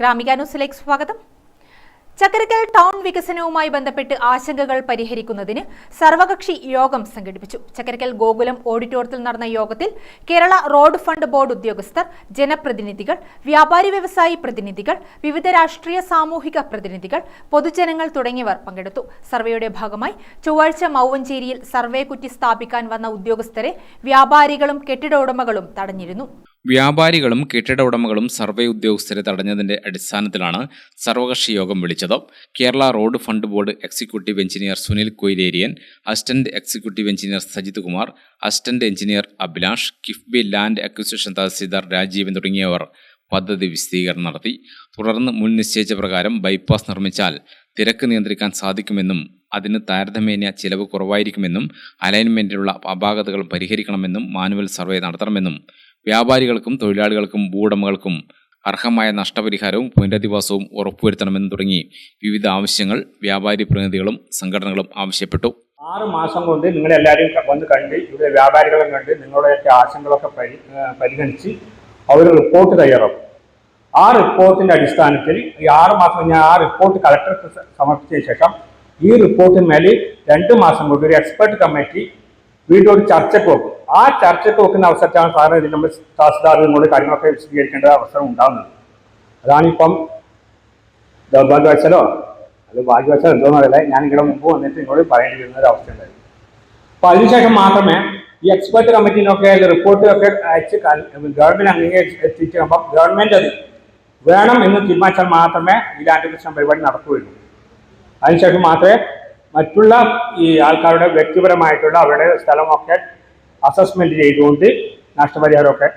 ഗ്രാമിക ന്യൂസിലേക്ക് സ്വാഗതം. ചക്കരക്കൽ ടൗൺ വികസനവുമായി ബന്ധപ്പെട്ട് ആശങ്കകൾ പരിഹരിക്കുന്നതിന് സർവകക്ഷി യോഗം സംഘടിപ്പിച്ചു. ചക്കരക്കൽ ഗോകുലം ഓഡിറ്റോറിയത്തിൽ നടന്ന യോഗത്തിൽ കേരള റോഡ് ഫണ്ട് ബോർഡ് ഉദ്യോഗസ്ഥർ ജനപ്രതിനിധികൾ വ്യാപാരി വ്യവസായി പ്രതിനിധികൾ വിവിധ രാഷ്ട്രീയ സാമൂഹിക പ്രതിനിധികൾ പൊതുജനങ്ങൾ തുടങ്ങിയവർ പങ്കെടുത്തു. സർവേയുടെ ഭാഗമായി ചൊവ്വാഴ്ച മൗവഞ്ചേരിയിൽ സർവേ കുറ്റി സ്ഥാപിക്കാൻ വന്ന ഉദ്യോഗസ്ഥരെ വ്യാപാരികളും കെട്ടിട ഉടമകളും തടഞ്ഞിരുന്നു. വ്യാപാരികളും കെട്ടിട ഉടമകളും സർവേ ഉദ്യോഗസ്ഥരെ തടഞ്ഞതിന്റെ അടിസ്ഥാനത്തിലാണ് സർവകക്ഷി യോഗം വിളിച്ചത്. Kerala road fund board executive engineer Sunil Koyilerian assistant executive engineer Sajith Kumar assistant engineer Abhilash KIIFB land acquisition tahsildar Rajeevan തുടങ്ങിയവർ പദ്ധതി വിശദീകരണം നടത്തി. തുടർന്ന് മുൻ നിശ്ചയിച്ച പ്രകാരം ബൈപ്പാസ് നിർമ്മിച്ചാൽ തിരക്ക് നിയന്ത്രിക്കാൻ സാധിക്കുമെന്നും അതിന് താരതമ്യേന ചിലവ് കുറവായിരിക്കുമെന്നും അലൈൻമെന്റിലുള്ള അപാകതകൾ പരിഹരിക്കണമെന്നും മാനുവൽ സർവേ നടത്തണമെന്നും വ്യാപാരികൾക്കും തൊഴിലാളികൾക്കും ഭൂവുടമകൾക്കും അർഹമായ നഷ്ടപരിഹാരവും പുനരധിവാസവും ഉറപ്പുവരുത്തണമെന്ന് തുടങ്ങി വിവിധ ആവശ്യങ്ങൾ വ്യാപാരി പ്രതിനിധികളും സംഘടനകളും ആവശ്യപ്പെട്ടു. ആറ് മാസം കൊണ്ട് നിങ്ങളെല്ലാവരും വന്ന് കണ്ട് ഇവിടെ വ്യാപാരികളും കണ്ട് നിങ്ങളുടെയൊക്കെ ആശങ്കകളൊക്കെ പരി പരിഗണിച്ച് അവർ റിപ്പോർട്ട് തയ്യാറാക്കും. ആ റിപ്പോർട്ടിന്റെ അടിസ്ഥാനത്തിൽ ഈ ആറ് മാസം ഞാൻ ആ റിപ്പോർട്ട് കളക്ടർക്ക് സമർപ്പിച്ചതിന് സമർപ്പിച്ച ശേഷം ഈ റിപ്പോർട്ടിന്മേൽ രണ്ട് മാസം കൊണ്ട് ഒരു എക്സ്പെർട്ട് കമ്മിറ്റി വീണ്ടും ഒരു ചർച്ചയ്ക്ക് വെക്കും. ആ ചർച്ചയ്ക്ക് വെക്കുന്ന അവസരത്തിലാണ് സാറിന് ഇതിൽ നമ്മൾ തഹസിൽദാർ നിങ്ങളോട് കാര്യങ്ങളൊക്കെ വിശദീകരിക്കേണ്ട അവസരം ഉണ്ടാകുന്നത് അതാണിപ്പം ദൗർഭാഗ്യവശാലോ അത് ഭാഗ്യവശാലോ എന്തോന്ന് അറിയില്ല. ഞാൻ ഇവിടെ മുമ്പ് വന്നിട്ട് നിങ്ങളോട് പറയേണ്ടി വരുന്ന ഒരു അവസ്ഥ ഉണ്ടായിരുന്നു. അപ്പൊ അതിനുശേഷം മാത്രമേ ഈ എക്സ്പെർട്ട് കമ്മിറ്റിനൊക്കെ റിപ്പോർട്ടൊക്കെ അയച്ച് ഗവൺമെന്റ് അംഗീകരിച്ചിരിക്കുമ്പോൾ ഗവൺമെന്റ് അത് വേണം എന്ന് തീരുമാനിച്ചാൽ മാത്രമേ ഈ ലാൻഡ് പരിപാടി നടക്കുകയുള്ളൂ. അതിനുശേഷം മാത്രമേ മറ്റുള്ള ഈ ആൾക്കാരുടെ വ്യക്തിപരമായിട്ടുള്ള അവരുടെ സ്ഥലമൊക്കെ അസസ്മെന്റ് ചെയ്തുകൊണ്ട് നഷ്ടപരിഹാരമൊക്കെ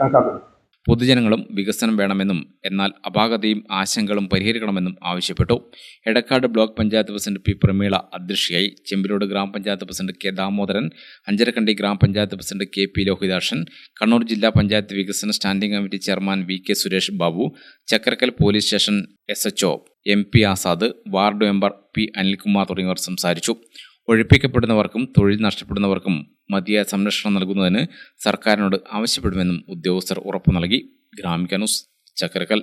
കണക്കാക്കുന്നു. പൊതുജനങ്ങളും വികസനം വേണമെന്നും എന്നാൽ അപാകതയും ആശങ്കകളും പരിഹരിക്കണമെന്നും ആവശ്യപ്പെട്ടു. Edakkad block panchayat president P. Prameela അധ്യക്ഷയായി Chembilode grama panchayat president K. Damodaran Anjarakandy grama panchayat president K. P. Lohithakshan Kannur ജില്ലാ പഞ്ചായത്ത് വികസന standing committee chairman V. K. Suresh Babu Chakkarakkal police station S H M. P. Azad ward member P. Anilkumar തുടങ്ങിയവർ സംസാരിച്ചു. ഒഴിപ്പിക്കപ്പെടുന്നവർക്കും തൊഴിൽ നഷ്ടപ്പെടുന്നവർക്കും മതിയായ സംരക്ഷണം നൽകുന്നതിന് സർക്കാരിനോട് ആവശ്യപ്പെടുമെന്നും ഉദ്യോഗസ്ഥർ ഉറപ്പു നൽകി. ഗ്രാമിക ന്യൂസ് ചക്കരക്കൽ